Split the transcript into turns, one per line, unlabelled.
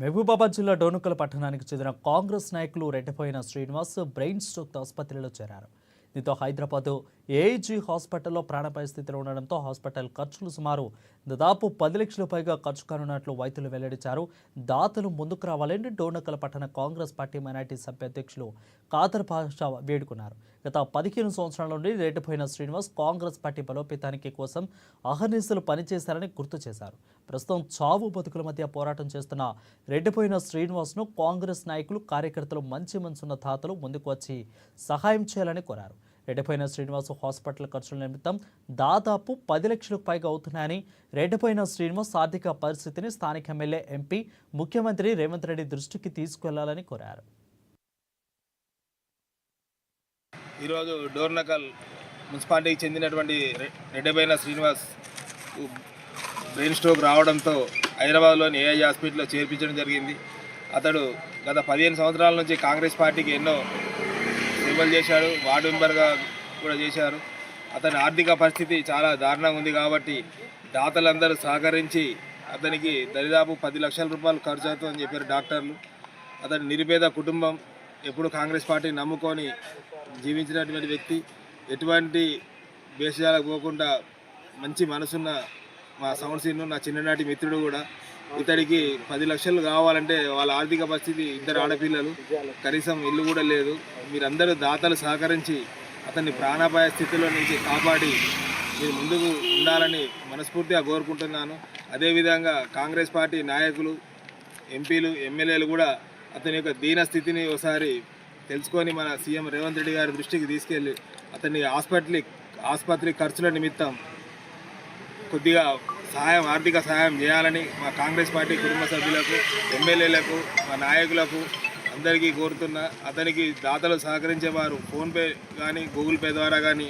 మహబూబాబాద్ జిల్లా డోనుకల పట్టణానికి చెందిన కాంగ్రెస్ నాయకులు రెడ్డిపోయిన శ్రీనివాస్ బ్రెయిన్ స్ట్రోక్ ఆసుపత్రిలో చేరారు. దీంతో హైదరాబాద్ ఏఐజీ హాస్పిటల్లో ప్రాణాపాయ స్థితిలో ఉండడంతో హాస్పిటల్ ఖర్చులు సుమారు దాదాపు పది లక్షల పైగా ఖర్చు కానున్నట్లు వైద్యులు వెల్లడించారు. దాతలు ముందుకు రావాలని డోనకల పట్టణ కాంగ్రెస్ పార్టీ మైనార్టీ సభ్య అధ్యక్షులు కాదర్ పాషా వేడుకున్నారు. గత పదిహేను సంవత్సరాల నుండి రెడ్డిపోయిన శ్రీనివాస్ కాంగ్రెస్ పార్టీ బలోపేతానికి కోసం అహర్నిశలు పనిచేశారని గుర్తు చేశారు. ప్రస్తుతం చావు బతుకుల మధ్య పోరాటం చేస్తున్న రెడ్డిపోయిన శ్రీనివాస్ను కాంగ్రెస్ నాయకులు కార్యకర్తలు మంచి మనసున్న దాతలు ముందుకు వచ్చి సహాయం చేయాలని కోరారు. రెడ్డిపోయిన శ్రీనివాస్ హాస్పిటల్ ఖర్చుల నిమిత్తం దాదాపు పది లక్షలకు పైగా అవుతున్నాయని రెడ్డిపోయిన శ్రీనివాస్ ఆర్థిక పరిస్థితిని స్థానిక ఎమ్మెల్యే ఎంపీ ముఖ్యమంత్రి రేవంత్ రెడ్డి దృష్టికి తీసుకెళ్ళాలని కోరారు.
ఈరోజు డోర్నకల్ మున్సిపాలిటీకి చెందినటువంటి రె- శ్రీనివాస్ బ్రెయిన్ స్ట్రోక్ రావడంతో హైదరాబాద్లోని ఏఐ హాస్పిటల్లో చేర్పించడం జరిగింది. అతడు గత పదిహేను సంవత్సరాల నుంచి కాంగ్రెస్ పార్టీకి ఎన్నో సేవలు చేశాడు వార్డు మెంబర్గా కూడా చేశారు. అతని ఆర్థిక పరిస్థితి చాలా దారుణంగా ఉంది కాబట్టి దాతలందరూ సహకరించి అతనికి దరిదాపు పది లక్షల రూపాయలు ఖర్చు అవుతుందని చెప్పారు డాక్టర్లు. అతని నిరుపేద కుటుంబం ఎప్పుడు కాంగ్రెస్ పార్టీని నమ్ముకొని జీవించినటువంటి వ్యక్తి. ఎటువంటి భేషజాలకు పోకుండా మంచి మనసున్న మా సంవత్సరం నా చిన్ననాటి మిత్రుడు కూడా ఇతడికి పది లక్షలు కావాలంటే వాళ్ళ ఆర్థిక పరిస్థితి ఇద్దరు ఆడపిల్లలు కనీసం ఇల్లు కూడా లేదు. మీరందరూ దాతలు సహకరించి అతన్ని ప్రాణాపాయ స్థితిలో నుంచి కాపాడి మీరు ముందుకు ఉండాలని మనస్ఫూర్తిగా కోరుకుంటున్నాను. అదేవిధంగా కాంగ్రెస్ పార్టీ నాయకులు ఎంపీలు ఎమ్మెల్యేలు కూడా అతని యొక్క దీన స్థితిని ఒకసారి తెలుసుకొని మన సీఎం రేవంత్ రెడ్డి గారి దృష్టికి తీసుకెళ్ళి అతన్ని హాస్పిటల్ ఆసుపత్రి ఖర్చుల నిమిత్తం కొద్దిగా సహాయం ఆర్థిక సహాయం చేయాలని మా కాంగ్రెస్ పార్టీ కుటుంబ సభ్యులకు ఎమ్మెల్యేలకు మా నాయకులకు అందరికీ కోరుతున్నా. అతనికి దాతలు సహకరించేవారు ఫోన్పే కానీ గూగుల్ పే ద్వారా కానీ